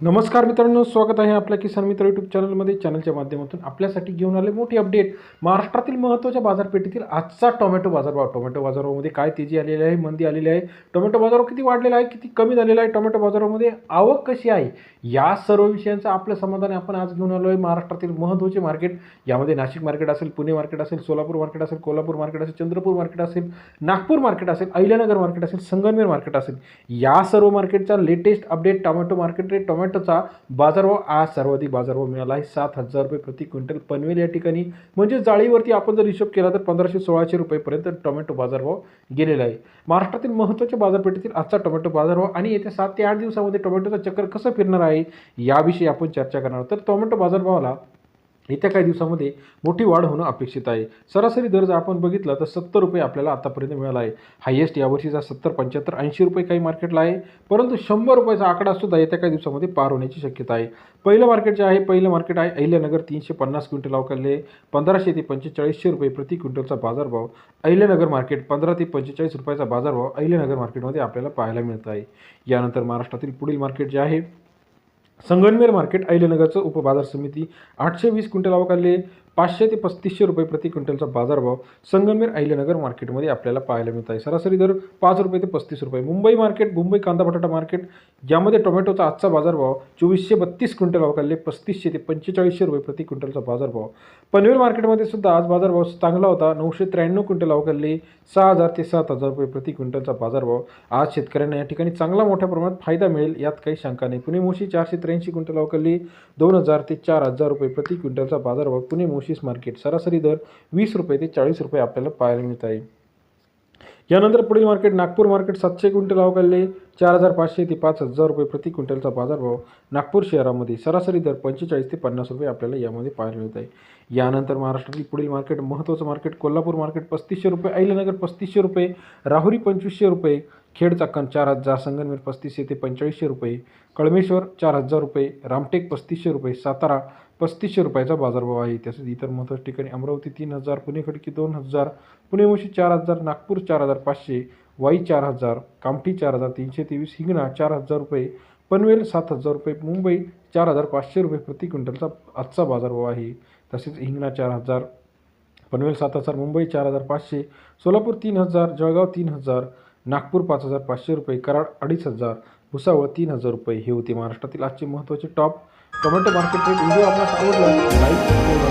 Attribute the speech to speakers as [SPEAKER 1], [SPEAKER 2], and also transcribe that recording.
[SPEAKER 1] नमस्कार मित्रांनो स्वागत आहे आपल्या किसान मित्र यूट्यूब चॅनलमध्ये चॅनलच्या माध्यमातून आपल्यासाठी घेऊन आले मोठी अपडेट महाराष्ट्रातील महत्त्वाच्या बाजारपेठेतील आजचा टोमॅटो बाजारभाव. टोमॅटो बाजारामध्ये काय तेजी आलेली आहे मंदी आलेली आहे? टोमॅटो बाजार किती वाढलेला आहे किती कमी झालेला आहे? टोमॅटो बाजारामध्ये आवक कशी आहे? या सर्व विषयांचं आपलं समाधान आपण आज घेऊन आलो आहे महाराष्ट्रातील महत्त्वाचे मार्केट यामध्ये नाशिक मार्केट असेल पुणे मार्केट असेल सोलापूर मार्केट असेल कोल्हापूर मार्केट असेल चंद्रपूर मार्केट असेल नागपूर मार्केट असेल अहिल्यानगर मार्केट असेल संगमनेर मार्केट असेल. या सर्व मार्केटचा latest update tomato market rate टोमॅटोचा बाजारभाव आज सर्वाधिक बाजारभाव मिळाला आहे. सात हजार रुपये प्रति क्विंटल पनवेल या ठिकाणी. म्हणजे जाळीवरती आपण जर हिशोब केला तर पंधराशे सोळाशे रुपयेपर्यंत टोमॅटो बाजारभाव गेलेला आहे. महाराष्ट्रातील महत्त्वाच्या बाजारपेठेतील आजचा टोमॅटो बाजारभाव आणि येत्या सात ते आठ दिवसामध्ये टोमॅटोचं चक्कर कसं फिरणार आहे याविषयी आपण चर्चा करणार तर टोमॅटो बाजारभावाला येत्या काही दिवसामध्ये मोठी वाढ होणं अपेक्षित आहे. सरासरी दर जर आपण बघितला तर सत्तर रुपये आपल्याला आतापर्यंत मिळाला आहे. हायेस्ट यावर्षीचा सत्तर पंच्याहत्तर ऐंशी रुपये काही मार्केटला आहे. परंतु शंभर रुपयाचा आकडा सुद्धा येत्या काही दिवसामध्ये पार होण्याची शक्यता आहे. पहिलं मार्केट जे आहे पहिलं मार्केट आहे अहिल्यानगर तीनशे पन्नास क्विंटल अवकलले पंधराशे ते पंचेचाळीसशे रुपये प्रति क्विंटलचा बाजारभाव. अहिल्यानगर मार्केट पंधरा ते पंचेचाळीस रुपयाचा बाजारभाव अहिल्यानगर मार्केटमध्ये आपल्याला पाहायला मिळत आहे. यानंतर महाराष्ट्रातील पुढील मार्केट जे आहे संगमनेर मार्केट अहिल्यानगरचं उपबाजार समिती आठशे वीस क्विंटल अवकाले पाचशे ते पस्तीसशे रुपये प्रति क्विंटलचा बाजारभाव संगमनेर अहिल्यानगर मार्केटमध्ये आपल्याला पाहायला मिळत आहे. सरासरी दर पाच रुपये ते पस्तीस रुपये. मुंबई मार्केट मुंबई कांदा बटाटा मार्केट ज्यामध्ये टोमॅटोचा आजचा बाजारभाव चोवीसशे बत्तीस क्विंटल अवकाले पस्तीसशे ते पंचेचाळीसशे रुपये प्रति क्विंटलचा बाजारभाव. पनवेल मार्केटमध्ये सुद्धा आज बाजारभाव चांगला होता. नऊशे त्र्याण्णव क्विंटल अवकाले सहा हजार ते सात हजार रुपये प्रति क्विंटलचा बाजारभाव. आज शेतकऱ्यांना या ठिकाणी चांगला मोठ्या प्रमाणात फायदा मिळेल यात काही शंका नाही. पुणे मोशी चारशे त्र्याऐंशी क्विंटल अवकाली दोन हजार ते चार हजार रुपये प्रति क्विंटलचा बाजारभाव पुणे मोशीस मार्केट. सरासरी दर वीस रुपये ते चाळीस रुपये आपल्याला पाहायला मिळत आहे. यानंतर पुढील मार्केट नागपूर मार्केट सातशे क्विंटल अवकाले चार हजार पाचशे ते पाच हजार रुपये प्रति क्विंटलचा बाजारभाव नागपूर शहरामध्ये सरासरी दर पंचेचाळीस ते पन्नास रुपये आपल्याला यामध्ये पाहायला मिळत आहे. यानंतर महाराष्ट्रातील पुढील मार्केट महत्त्वाचं मार्केट कोल्हापूर मार्केट पस्तीसशे रुपये अहिल्यानगर पस्तीसशे रुपये राहुरी पंचवीसशे रुपये खेड चाकण चार हजार संगनमेर पस्तीसशे ते पंचेचाळीसशे रुपये कळमेश्वर चार हजार रुपये रामटेक पस्तीसशे रुपये सातारा पस्तीसशे रुपयाचा बाजारभाव आहे तसेच इतर महत्त्वाच्या ठिकाणी अमरावती तीन हजार पुणे खडकी दोन हजार पुणे मुशी चार हजार नागपूर चार हजार पाचशे वाई चार हजार कामठी चार हजार तीनशे तेवीस हिंगणा चार हजार रुपये पनवेल सात हजार रुपये मुंबई चार हजार पाचशे रुपये प्रति क्विंटलचा आजचा बाजारभाव आहे. तसेच हिंगणा चार हजार पनवेल सात हजार मुंबई चार हजार पाचशे सोलापूर तीन हजार जळगाव तीन हजार नागपूर पाच हजार पाचशे रुपये कराड अडीच हजार भुसावळ तीन हजार रुपये हे होते महाराष्ट्रातील आजचे महत्त्वाचे top tomato market rate video आपल्याला आवडला लाईक शेअर करा